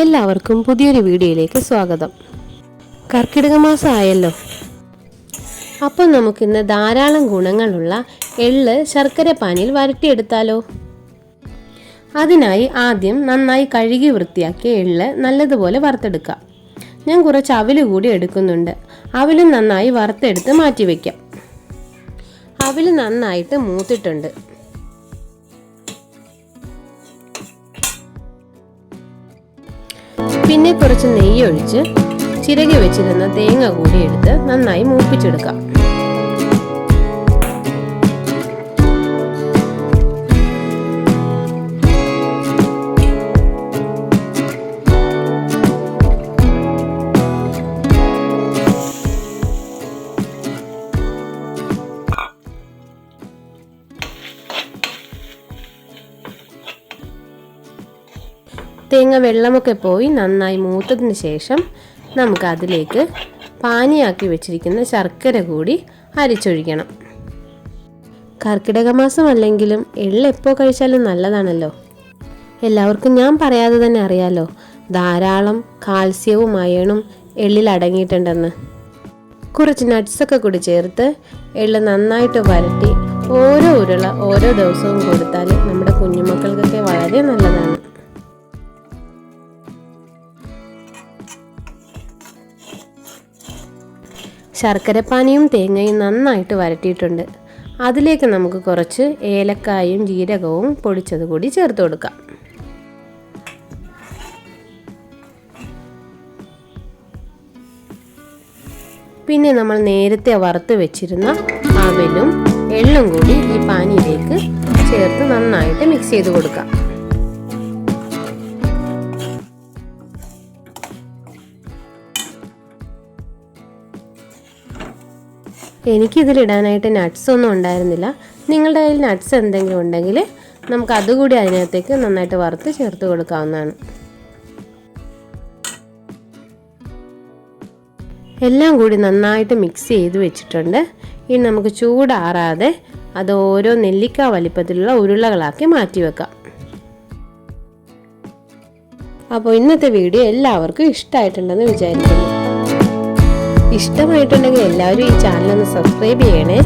എല്ലാവർക്കും പുതിയൊരു വീഡിയോയിലേക്ക് സ്വാഗതം. കർക്കിടക മാസമായല്ലോ. അപ്പം നമുക്കിന്ന് ധാരാളം ഗുണങ്ങളുള്ള എള്ള് ശർക്കര പാനിയിൽ വരട്ടിയെടുത്താലോ? അതിനായി ആദ്യം നന്നായി കഴുകി വൃത്തിയാക്കിയ എള്ള് നല്ലതുപോലെ വറുത്തെടുക്കാം. ഞാൻ കുറച്ച് അവിൽ കൂടി എടുക്കുന്നുണ്ട്. അവിലും നന്നായി വറുത്തെടുത്ത് മാറ്റി വയ്ക്കാം അവിൽ നന്നായിട്ട് മൂത്തിട്ടുണ്ട്. പിന്നെ കുറച്ച് നെയ്യ് ഒഴിച്ച് ചിരകി വെച്ചിരുന്ന തേങ്ങ കൂടി എടുത്ത് നന്നായി മൂപ്പിച്ചെടുക്കാം. തേങ്ങ വെള്ളമൊക്കെ പോയി നന്നായി മൂത്തതിന് ശേഷം നമുക്ക് അതിലേക്ക് പാനിയാക്കി വെച്ചിരിക്കുന്ന ശർക്കര കൂടി അരിച്ചൊഴിക്കണം. കർക്കിടക മാസം അല്ലെങ്കിലും എള്ള് എപ്പോൾ കഴിച്ചാലും നല്ലതാണല്ലോ. എല്ലാവർക്കും ഞാൻ പറയാതെ തന്നെ അറിയാലോ ധാരാളം കാൽസ്യവും അയണും എള്ളിൽ അടങ്ങിയിട്ടുണ്ടെന്ന്. കുറച്ച് നട്ട്സൊക്കെ കൂടി ചേർത്ത് എള്ള് നന്നായിട്ട് വരട്ടി ഓരോ ഉരുള ഓരോ ദിവസവും കൊടുത്താൽ നമ്മുടെ കുഞ്ഞുമക്കൾക്കൊക്കെ വളരെ നല്ലതാണ്. ശർക്കരപ്പാനിയും തേങ്ങയും നന്നായിട്ട് വരട്ടിയിട്ടുണ്ട്. അതിലേക്ക് നമുക്ക് കുറച്ച് ഏലക്കായും ജീരകവും പൊടിച്ചത് കൂടി ചേർത്ത് കൊടുക്കാം. പിന്നെ നമ്മൾ നേരത്തെ വറുത്ത് വെച്ചിരുന്ന അവലും എള്ളും കൂടി ഈ പാനിയിലേക്ക് ചേർത്ത് നന്നായിട്ട് മിക്സ് ചെയ്ത് കൊടുക്കാം. എനിക്കിതിലിടാനായിട്ട് നട്ട്സ് ഒന്നും ഉണ്ടായിരുന്നില്ല. നിങ്ങളുടെ കയ്യിൽ നട്ട്സ് എന്തെങ്കിലും ഉണ്ടെങ്കിൽ നമുക്ക് അതുകൂടി അതിനകത്തേക്ക് നന്നായിട്ട് വറുത്ത് ചേർത്ത് കൊടുക്കാവുന്നതാണ്. എല്ലാം കൂടി നന്നായിട്ട് മിക്സ് ചെയ്ത് വെച്ചിട്ടുണ്ട്. ഇനി നമുക്ക് ചൂടാറാതെ അത് ഓരോ നെല്ലിക്ക വലിപ്പത്തിലുള്ള ഉരുളകളാക്കി മാറ്റി വെക്കാം. അപ്പോൾ ഇന്നത്തെ വീഡിയോ എല്ലാവർക്കും ഇഷ്ടമായിട്ടുണ്ടെന്ന് വിചാരിക്കുന്നു. ഇഷ്ടമായിട്ടുണ്ടെങ്കിൽ എല്ലാവരും ഈ ചാനൽ ഒന്ന് സബ്സ്ക്രൈബ് ചെയ്യണേ.